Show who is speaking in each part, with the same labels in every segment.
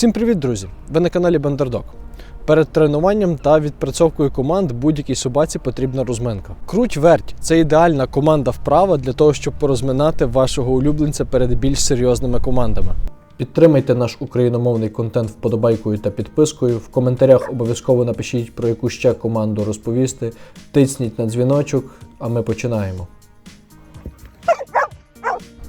Speaker 1: Всім привіт, друзі! Ви на каналі Бендердог. Перед тренуванням та відпрацьовкою команд будь-якій собаці потрібна розминка. Круть верть це ідеальна команда вправа для того, щоб порозминати вашого улюбленця перед більш серйозними командами. Підтримайте наш україномовний контент вподобайкою та підпискою. В коментарях обов'язково напишіть про яку ще команду розповісти. Тисніть на дзвіночок, а ми починаємо.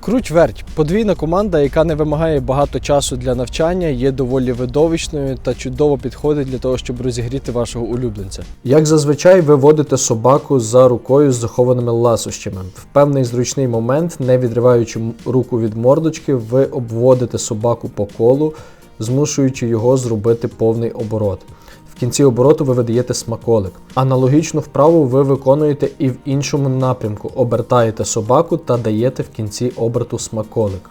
Speaker 1: Круть верть подвійна команда, яка не вимагає багато часу для навчання, є доволі видовищною та чудово підходить для того, щоб розігріти вашого улюбленця. Як зазвичай, ви водите собаку за рукою з захованими ласощами. В певний зручний момент, не відриваючи руку від мордочки, ви обводите собаку по колу, змушуючи його зробити повний оборот. В кінці обороту ви видаєте смаколик. Аналогічну вправу ви виконуєте і в іншому напрямку. Обертаєте собаку та даєте в кінці оберту смаколик.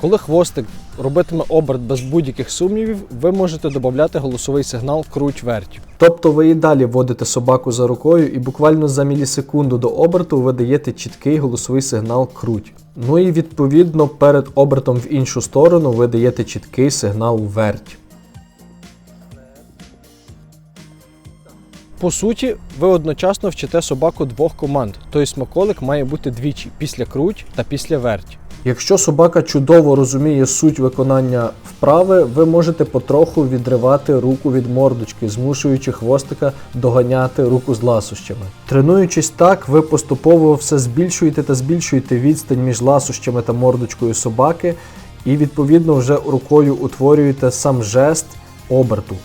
Speaker 1: Коли хвостик робитиме оберт без будь-яких сумнівів, ви можете додати голосовий сигнал круть верть. Тобто ви і далі водите собаку за рукою і буквально за мілісекунду до оберту ви даєте чіткий голосовий сигнал круть. Ну і відповідно перед обертом в іншу сторону ви даєте чіткий сигнал верть. По суті, ви одночасно вчите собаку двох команд, тобто смаколик має бути двічі після круть та після верть. Якщо собака чудово розуміє суть виконання вправи, ви можете потроху відривати руку від мордочки, змушуючи хвостика доганяти руку з ласощами. Тренуючись так, ви поступово все збільшуєте та збільшуєте відстань між ласощами та мордочкою собаки, і відповідно вже рукою утворюєте сам жест оберту.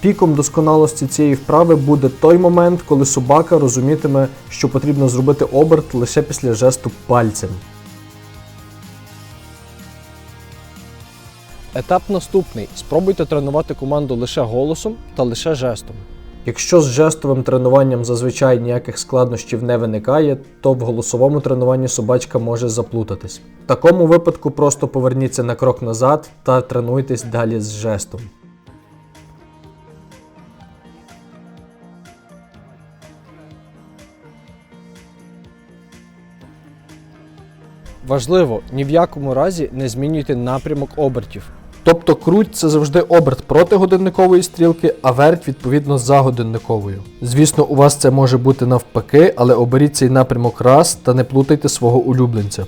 Speaker 1: Піком досконалості цієї вправи буде той момент, коли собака розумітиме, що потрібно зробити оберт лише після жесту пальцем. Етап наступний: спробуйте тренувати команду лише голосом та лише жестом. Якщо з жестовим тренуванням зазвичай ніяких складнощів не виникає, то в голосовому тренуванні собачка може заплутатись. В такому випадку просто поверніться на крок назад та тренуйтесь далі з жестом. Важливо, ні в якому разі не змінюйте напрямок обертів. Тобто круть це завжди оберт проти годинникової стрілки, а верть відповідно за годинниковою. Звісно, у вас це може бути навпаки, але оберіть цей напрямок раз та не плутайте свого улюбленця.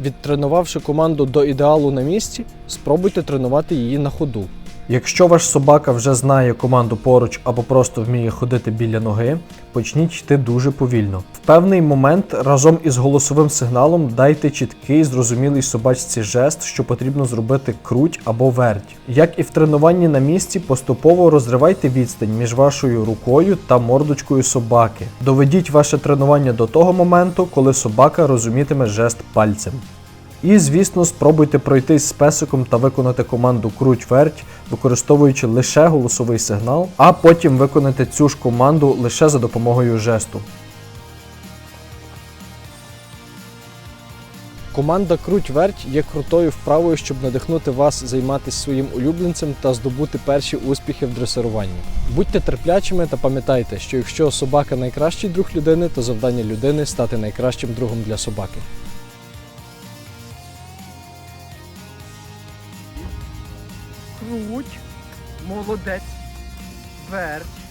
Speaker 1: Відтренувавши команду до ідеалу на місці, спробуйте тренувати її на ходу. Якщо ваш собака вже знає команду поруч або просто вміє ходити біля ноги, почніть йти дуже повільно. В певний момент разом із голосовим сигналом дайте чіткий, зрозумілий собачці жест, що потрібно зробити круть або верть. Як і в тренуванні на місці, поступово розривайте відстань між вашою рукою та мордочкою собаки. Доведіть ваше тренування до того моменту, коли собака розумітиме жест пальцем. І, звісно, спробуйте пройтись з песиком та виконати команду круть верть, використовуючи лише голосовий сигнал, а потім виконати цю ж команду лише за допомогою жесту. Команда круть верть є крутою вправою, щоб надихнути вас займатися своїм улюбленцем та здобути перші успіхи в дресируванні. Будьте терплячими та пам'ятайте, що якщо собака найкращий друг людини, то завдання людини стати найкращим другом для собаки.
Speaker 2: Круть. Молодець. Верть.